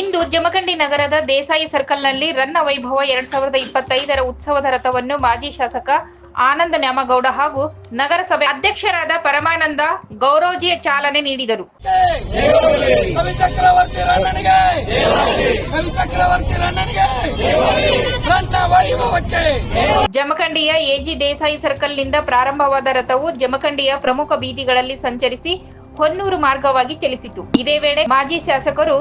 ಇಂದು ಜಮಖಂಡಿ ನಗರದ ದೇಸಾಯಿ ಸರ್ಕಲ್ನಲ್ಲಿ ರನ್ನ ವೈಭವ ಎರಡ್ ಸಾವಿರದ ಇಪ್ಪತ್ತೈದರ ಉತ್ಸವದ ರಥವನ್ನು ಮಾಜಿ ಶಾಸಕ ಆನಂದ ನ್ಯಾಮಗೌಡ ಹಾಗೂ ನಗರಸಭೆ ಅಧ್ಯಕ್ಷರಾದ ಪರಮಾನಂದ ಗೌರೋಜಿ ಚಾಲನೆ ನೀಡಿದರು. ಚಕ್ರವರ್ತಿ ರಣ್ಣನಿಗೆ ರನ್ನ ವೈಭವಕ್ಕೆ. ಜಮಖಂಡಿಯ ಎಜಿ ದೇಸಾಯಿ ಸರ್ಕಲ್ನಿಂದ ಪ್ರಾರಂಭವಾದ ರಥವು ಜಮಖಂಡಿಯ ಪ್ರಮುಖ ಬೀದಿಗಳಲ್ಲಿ ಸಂಚರಿಸಿ ಹೊನ್ನೂರು ಮಾರ್ಗವಾಗಿ ಚಲಿಸಿತು. ಇದೇ ವೇಳೆ ಮಾಜಿ ಶಾಸಕರು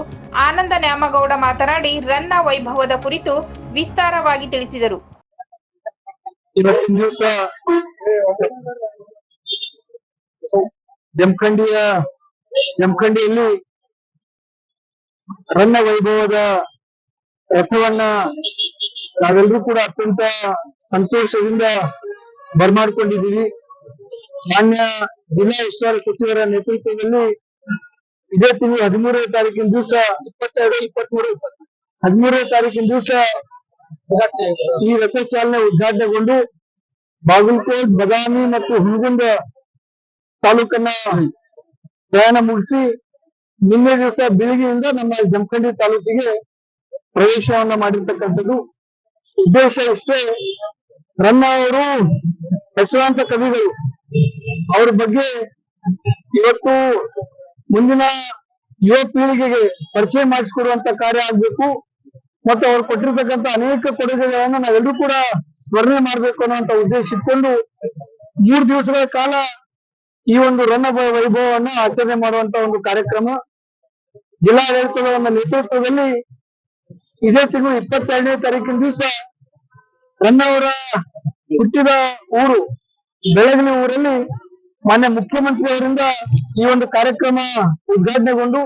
ಆನಂದ ನ್ಯಾಮಗೌಡ ಮಾತನಾಡಿ ರನ್ನ ವೈಭವದ ಕುರಿತು ವಿಸ್ತಾರವಾಗಿ ತಿಳಿಸಿದರು. ಇವತ್ತಿನ ದಿವಸ ಜಮಖಂಡಿಯ ಜಮಖಂಡಿಯಲ್ಲಿ ರನ್ನ ವೈಭವದ ರಥವನ್ನ ನಾವೆಲ್ಲರೂ ಕೂಡ ಅತ್ಯಂತ ಸಂತೋಷದಿಂದ ಬರ್ಮಾಡ್ಕೊಂಡಿದ್ದೀವಿ. ಮಾನ್ಯ ಜಿಲ್ಲಾ ಉಸ್ತುವಾರಿ ಸಚಿವರ ನೇತೃತ್ವದಲ್ಲಿ ಇದೇ ತಿಂಗಳು ಹದಿಮೂರನೇ ತಾರೀಕಿನ ದಿವಸ ಇಪ್ಪತ್ತೆರಡು ಇಪ್ಪತ್ಮೂರು ಹದಿಮೂರನೇ ತಾರೀಕಿನ ದಿವಸ ಈ ರಥ ಚಾಲನೆ ಉದ್ಘಾಟನೆಗೊಂಡು ಬಾಗಲಕೋಟ್ ಬದಾಮಿ ಮತ್ತು ಹುನಗುಂದ ತಾಲೂಕನ್ನ ಪ್ರಯಾಣ ಮುಗಿಸಿ ನಿನ್ನೆ ದಿವಸ ಬೆಳಿಗ್ಗೆಯಿಂದ ನಮ್ಮ ಜಮಖಂಡಿ ತಾಲೂಕಿಗೆ ಪ್ರವೇಶವನ್ನ ಮಾಡಿರ್ತಕ್ಕಂಥದ್ದು. ಉದ್ದೇಶ ಇಷ್ಟೇ, ರನ್ನ ಅವರು ಹೆಸರಾಂತ ಕವಿಗಳು. ಅವ್ರ ಬಗ್ಗೆ ಇವತ್ತು ಮುಂದಿನ ಯುವ ಪೀಳಿಗೆಗೆ ಪರಿಚಯ ಮಾಡಿಸಿಕೊಡುವಂತ ಕಾರ್ಯ ಆಗ್ಬೇಕು. ಮತ್ತು ಅವ್ರು ಕೊಟ್ಟಿರ್ತಕ್ಕಂಥ ಅನೇಕ ಕೊಡುಗೆಗಳನ್ನ ನಾವೆಲ್ಲರೂ ಕೂಡ ಸ್ಮರಣೆ ಮಾಡ್ಬೇಕು ಅನ್ನುವಂತ ಉದ್ದೇಶ ಇಟ್ಕೊಂಡು ಮೂರು ದಿವಸಗಳ ಕಾಲ ಈ ಒಂದು ರನ್ನ ವೈಭವವನ್ನು ಆಚರಣೆ ಮಾಡುವಂತ ಒಂದು ಕಾರ್ಯಕ್ರಮ ಜಿಲ್ಲಾಡಳಿತದ ಒಂದು ನೇತೃತ್ವದಲ್ಲಿ ಇದೇ ತಿಂಗಳು ಇಪ್ಪತ್ತೆರಡನೇ ತಾರೀಕಿನ ದಿವಸ ರನ್ನವರ ಹುಟ್ಟಿದ ಊರು ಬೆಳಗಿನ ಊರಲ್ಲಿ ಮಾನ್ಯ ಮುಖ್ಯಮಂತ್ರಿ ಅವರಿಂದ ಈ ಒಂದು ಕಾರ್ಯಕ್ರಮ ಉದ್ಘಾಟನೆಗೊಂಡು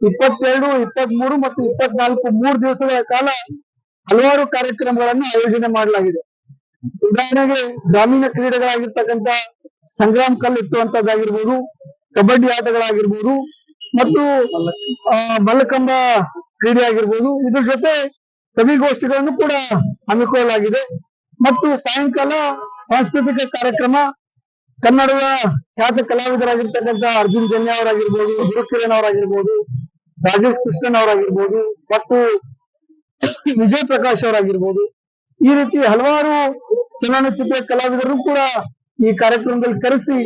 ಇಪ್ಪತ್ತೆರಡು, ಇಪ್ಪತ್ಮೂರು ಮತ್ತು ಇಪ್ಪತ್ನಾಲ್ಕು ಮೂರು ದಿವಸಗಳ ಕಾಲ ಹಲವಾರು ಕಾರ್ಯಕ್ರಮಗಳನ್ನು ಆಯೋಜನೆ ಮಾಡಲಾಗಿದೆ. ಉದಾಹರಣೆಗೆ ಗ್ರಾಮೀಣ ಕ್ರೀಡೆಗಳಾಗಿರ್ತಕ್ಕಂಥ ಸಂಗ್ರಾಮ್ ಕಲ್ಲು ಎತ್ತುವಂತದ್ದಾಗಿರ್ಬೋದು, ಕಬಡ್ಡಿ ಆಟಗಳಾಗಿರ್ಬೋದು, ಮತ್ತು ಮಲ್ಲಕಂಬ ಕ್ರೀಡೆ ಆಗಿರ್ಬೋದು ಇದ್ರ ಜೊತೆ ಕವಿಗೋಷ್ಠಿಗಳನ್ನು ಕೂಡ ಹಮ್ಮಿಕೊಳ್ಳಲಾಗಿದೆ. ಮತ್ತು ಸಾಯಂಕಾಲ ಸಾಂಸ್ಕೃತಿಕ ಕಾರ್ಯಕ್ರಮ, ಕನ್ನಡದ ಖ್ಯಾತ ಕಲಾವಿದರಾಗಿರ್ತಕ್ಕಂಥ ಅರ್ಜುನ್ ಜನ್ಯ ಅವರಾಗಿರ್ಬೋದು ಗುರುಕಿರಣ್ ಅವರಾಗಿರ್ಬೋದು, ರಾಜೇಶ್ ಕೃಷ್ಣನ್ ಅವರಾಗಿರ್ಬೋದು, ಮತ್ತು ವಿಜಯ್ ಪ್ರಕಾಶ್ ಅವರಾಗಿರ್ಬೋದು. ಈ ರೀತಿ ಹಲವಾರು ಚಲನಚಿತ್ರ ಕಲಾವಿದರು ಕೂಡ ಈ ಕಾರ್ಯಕ್ರಮದಲ್ಲಿ ಕರೆಸಿ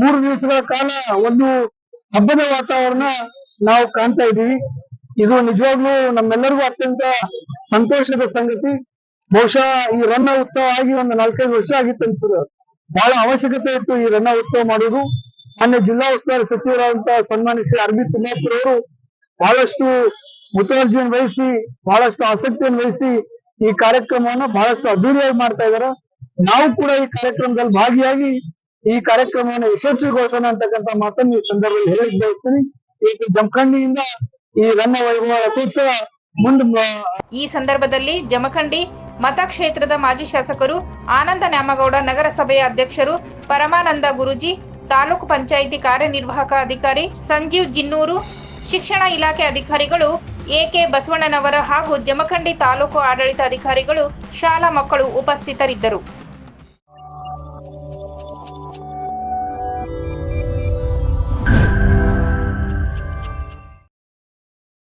ಮೂರು ದಿವಸಗಳ ಕಾಲ ಒಂದು ಹಬ್ಬದ ವಾತಾವರಣ ನಾವು ಕಾಣ್ತಾ ಇದ್ದೀವಿ. ಇದು ನಿಜವಾಗ್ಲೂ ನಮ್ಮೆಲ್ಲರಿಗೂ ಅತ್ಯಂತ ಸಂತೋಷದ ಸಂಗತಿ. ಬಹುಶಃ ಈ ರನ್ನ ಉತ್ಸವ ಆಗಿ ಒಂದು ನಾಲ್ಕೈದು ವರ್ಷ ಆಗಿತ್ತು ಅನ್ಸುದು ಬಹಳ ಅವಶ್ಯಕತೆ ಇತ್ತು ಈ ರನ್ನ ಉತ್ಸವ ಮಾಡುವುದು. ಅನ್ನ ಜಿಲ್ಲಾ ಉಸ್ತುವಾರಿ ಸಚಿವರಾದಂತಹ ಸನ್ಮಾನ್ಯ ಶ್ರೀ ಅರವಿಂದ್ ತಿಮ್ಮಾಪುರ ಅವರು ಬಹಳಷ್ಟು ಮುತುವರ್ಜಿಯನ್ನು ವಹಿಸಿ, ಬಹಳಷ್ಟು ಆಸಕ್ತಿಯನ್ನು ವಹಿಸಿ ಈ ಕಾರ್ಯಕ್ರಮವನ್ನು ಬಹಳಷ್ಟು ಅದ್ದೂರಿಯಾಗಿ ಮಾಡ್ತಾ ಇದ್ದಾರೆ. ನಾವು ಕೂಡ ಈ ಕಾರ್ಯಕ್ರಮದಲ್ಲಿ ಭಾಗಿಯಾಗಿ ಈ ಕಾರ್ಯಕ್ರಮವನ್ನು ಯಶಸ್ವಿಗೊಳಿಸೋಣ ಅಂತಕ್ಕಂಥ ಮಾತನ್ನು ಈ ಸಂದರ್ಭದಲ್ಲಿ ಹೇಳಿ ಬಯಸ್ತೀನಿ. ಇವತ್ತು ಜಮಖಂಡಿಯಿಂದ ಈ ರನ್ನ ವೈಭವ ರಥೋತ್ಸವ ಮುಂದೆ ಈ ಸಂದರ್ಭದಲ್ಲಿ ಜಮಖಂಡಿ ಮತಕ್ಷೇತ್ರದ ಮಾಜಿ ಶಾಸಕರು ಆನಂದ ನ್ಯಾಮಗೌಡ, ನಗರಸಭೆಯ ಅಧ್ಯಕ್ಷರು ಪರಮಾನಂದ ಗುರುಜಿ, ತಾಲೂಕು ಪಂಚಾಯಿತಿ ಕಾರ್ಯನಿರ್ವಾಹಕ ಅಧಿಕಾರಿ ಸಂಜೀವ್ ಜಿನ್ನೂರು, ಶಿಕ್ಷಣ ಇಲಾಖೆ ಅಧಿಕಾರಿಗಳು ಎಕೆ ಬಸವಣ್ಣನವರ ಹಾಗೂ ಜಮಖಂಡಿ ತಾಲೂಕು ಆಡಳಿತ ಅಧಿಕಾರಿಗಳು ಶಾಲಾ ಮಕ್ಕಳು ಉಪಸ್ಥಿತರಿದ್ದರು.